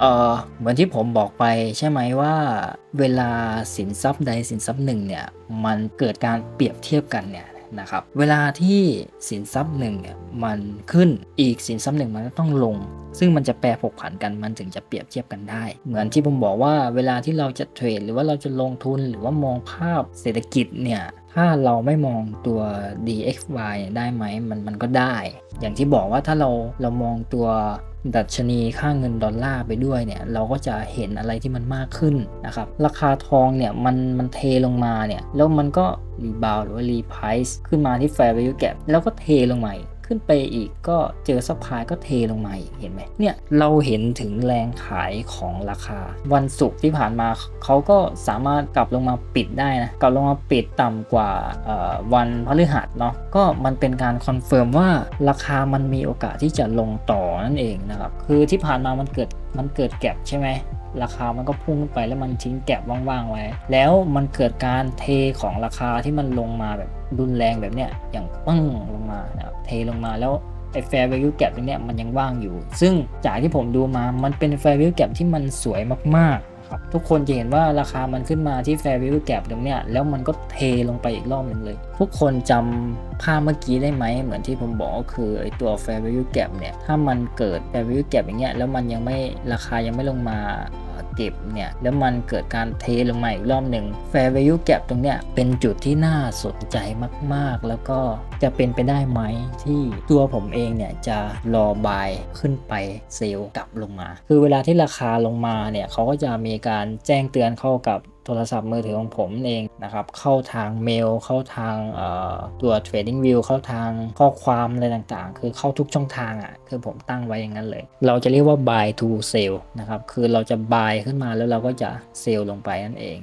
เออเหมือนที่ผมบอกไปใช่ไหมว่า เวลาสินทรัพย์ใดสินทรัพย์หนึ่งเนี่ยมันเกิดการเปรียบเทียบกันเนี่ยนะครับเวลาที่สินทรัพย์หนึ่งเนี่ยมันขึ้นอีกสินทรัพย์หนึ่งมันก็ต้องลง ซึ่งมันจะแปรผกผันกันมันถึงจะเปรียบเทียบกันได้ เหมือนที่ผมบอกว่าเวลาที่เราจะเทรดหรือว่าเราจะลงทุนหรือว่ามองภาพเศรษฐกิจเนี่ยถ้าเราไม่มองตัว DXY ได้ไหมมันมันก็ได้ อย่างที่บอกว่าถ้าเราเรามองตัว ดัชนีค่าเงินดอลลาร์ไปด้วยเนี่ยเราก็จะเห็นอะไรที่มันมากขึ้นนะครับราคาทองเนี่ยมันมันเทลงมาเนี่ยแล้วมันก็รีบาวหรือว่ารีไพรซ์ขึ้นมาที่แฟร์ Value Gap แล้วก็เทลงมาอีก ขึ้นไปอีกก็เจอซัพพลายก็เทลงมาอีกเห็นไหมเนี่ยเราเห็นถึงแรงขายของราคา วันศุกร์ที่ผ่านมาเขาก็สามารถกลับลงมาปิดได้นะกลับลงมาปิดต่ำกว่าวันพฤหัสเนาะก็มันเป็นการคอนเฟิร์มว่าราคามันมีโอกาสที่จะลงต่อนั่นเองนะครับคือที่ผ่านมามันเกิดมันเกิดแก็บใช่ไหม ราคามันก็พุ่งขึ้นไปแล้วมันทิ้งแก็บว่างๆไว้ แล้วมันเกิดการเทของราคาที่มันลงมาแบบรุนแรงแบบเนี้ยอย่างปึ้งลงมานะครับเทลงมาแล้วไอ้แฟร์ value gap ตรงเนี้ยมันยังว่างอยู่ ซึ่งจากที่ผมดูมา มันเป็นแฟร์ value gap ที่มันสวยมากๆ ครับทุกคนจะเห็นว่าราคามันขึ้นมาที่ fair value gap ตรงเนี้ยแล้วมันก็เทลงไปอีกรอบหนึ่งเลย ทุกคนจำภาพเมื่อกี้ได้ไหมเหมือนที่ผมบอกก็คือไอตัว fair value gap เนี่ยถ้ามันเกิด fair value gap อย่างเงี้ยแล้วมันยังไม่ราคายังไม่ลงมา เก็บเนี่ยแล้วมันเกิดการเทลงมาอีกรอบหนึ่ง Fair Value Gap ตรงเนี้ยเป็นจุดที่น่าสนใจมากๆ แล้วก็จะเป็นไปได้ไหมที่ตัวผมเองเนี่ยจะรอบายขึ้นไปเซลล์กลับลงมา คือเวลาที่ราคาลงมาเนี่ยเขาก็จะมีการแจ้งเตือนเข้ากับ ทรศัพท์มือถือของผมเองนะครับ เข้าทางเมล เข้าทางตัว Trading View เข้าทางข้อความอะไรต่างๆ คือเข้าทุกช่องทางอะ่ะ คือผมตั้งไว้อย่างนั้นเลย เราจะเรียกว่า buy to sell นะครับ คือเราจะ buy ขึ้นมาแล้วเราก็จะ sell ลงไปนั่นเอง